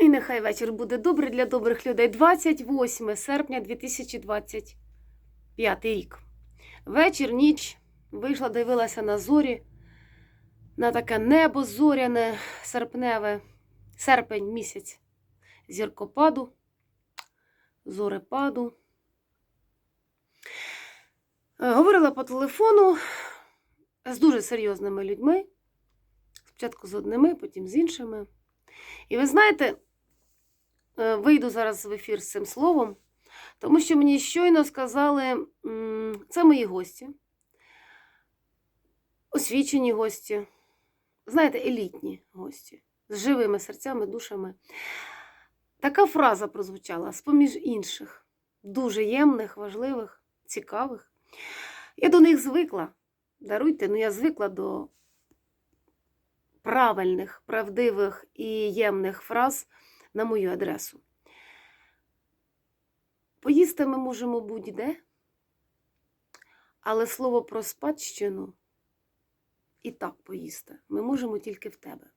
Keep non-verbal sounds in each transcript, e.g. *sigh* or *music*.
І нехай вечір буде добрий для добрих людей. 28 серпня 2025 рік. Вечір, ніч. Вийшла, дивилася на зорі, на таке небо зоряне, серпневе, серпень місяць зіркопаду, зорепаду. Говорила по телефону з дуже серйозними людьми. Спочатку з одними, потім з іншими. І ви знаєте, вийду зараз в ефір з цим словом, тому що мені щойно сказали, це мої гості, освічені гості, знаєте, елітні гості з живими серцями, душами. Така фраза прозвучала з-поміж інших, дуже ємних, важливих, цікавих. Я до них звикла. Даруйте, ну я звикла до правильних, правдивих і ємних фраз на мою адресу. Поїсти ми можемо будь-де, але слово про спадщину і так поїсти ми можемо тільки в тебе.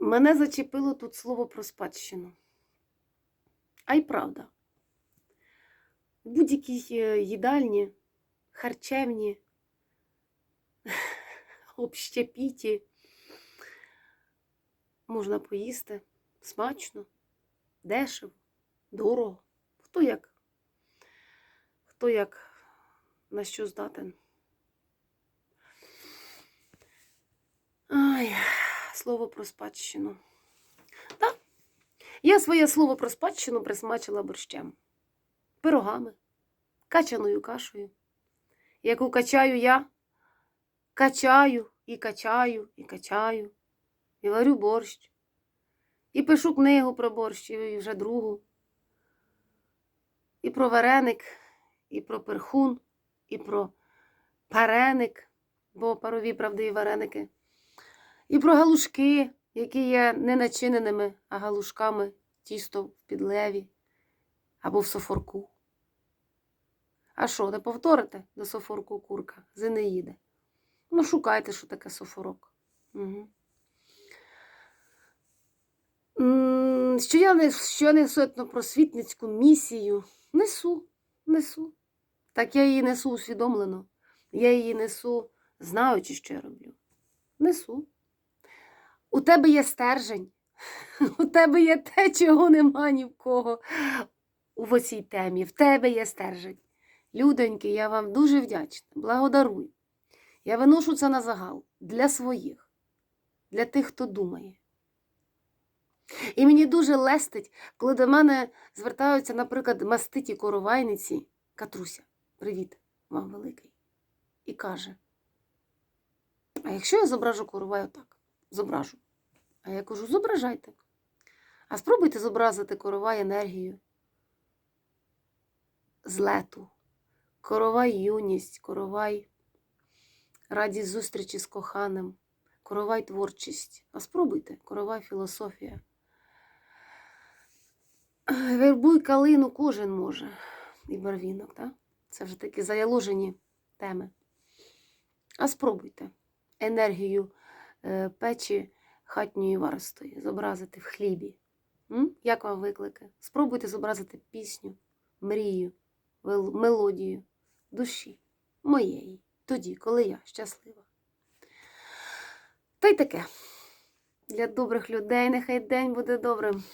Мене зачепило тут слово про спадщину. А й правда. В будь-якій е, їдальні, харчевні, *laughs* общепіті можна поїсти смачно, дешево, дорого. Хто як? Хто як на що здатен? Ай, слово про спадщину. Так, я своє слово про спадщину присмачила борщем, пирогами, качаною кашею, яку качаю я, качаю і качаю, і качаю, і варю борщ, і пишу книгу про борщ, і вже другу, і про вареник, і про перхун, і про пареник, бо парові правдиві вареники, і про галушки, які є не начиненими, а галушками тісто в підлеві або в софорку. А що, не повторите до софорку курка? Зенеїде. Ну, шукайте, що таке софорок. Угу. Що я, не, що несу етнопросвітницьку місію? Несу, несу. Так я її несу усвідомлено. Я її несу, знаючи, що я роблю. Несу. У тебе є стержень. *laughs* У тебе є те, чого нема ні в кого у цій темі. В тебе є стержень. Людоньки, я вам дуже вдячна. Благодарую. Я виношу це на загал для своїх, для тих, хто думає. І мені дуже лестить, коли до мене звертаються, наприклад, маститі коровайниці Катруся, привіт вам великий. І каже: А якщо я зображу коровай отак, зображу. А я кажу, зображайте. А спробуйте зобразити коровай енергію, злету, коровай юність, коровай радість зустрічі з коханим, коровай творчість. А спробуйте, коровай філософія. Вербуй калину кожен може. І барвінок, так? Це вже такі заяложені теми. А спробуйте енергію е, печі хатньої варстої зобразити в хлібі. Як вам виклики? Спробуйте зобразити пісню, мрію, мелодію душі моєї, тоді, коли я щаслива. Та й таке. Для добрих людей нехай день буде добрим.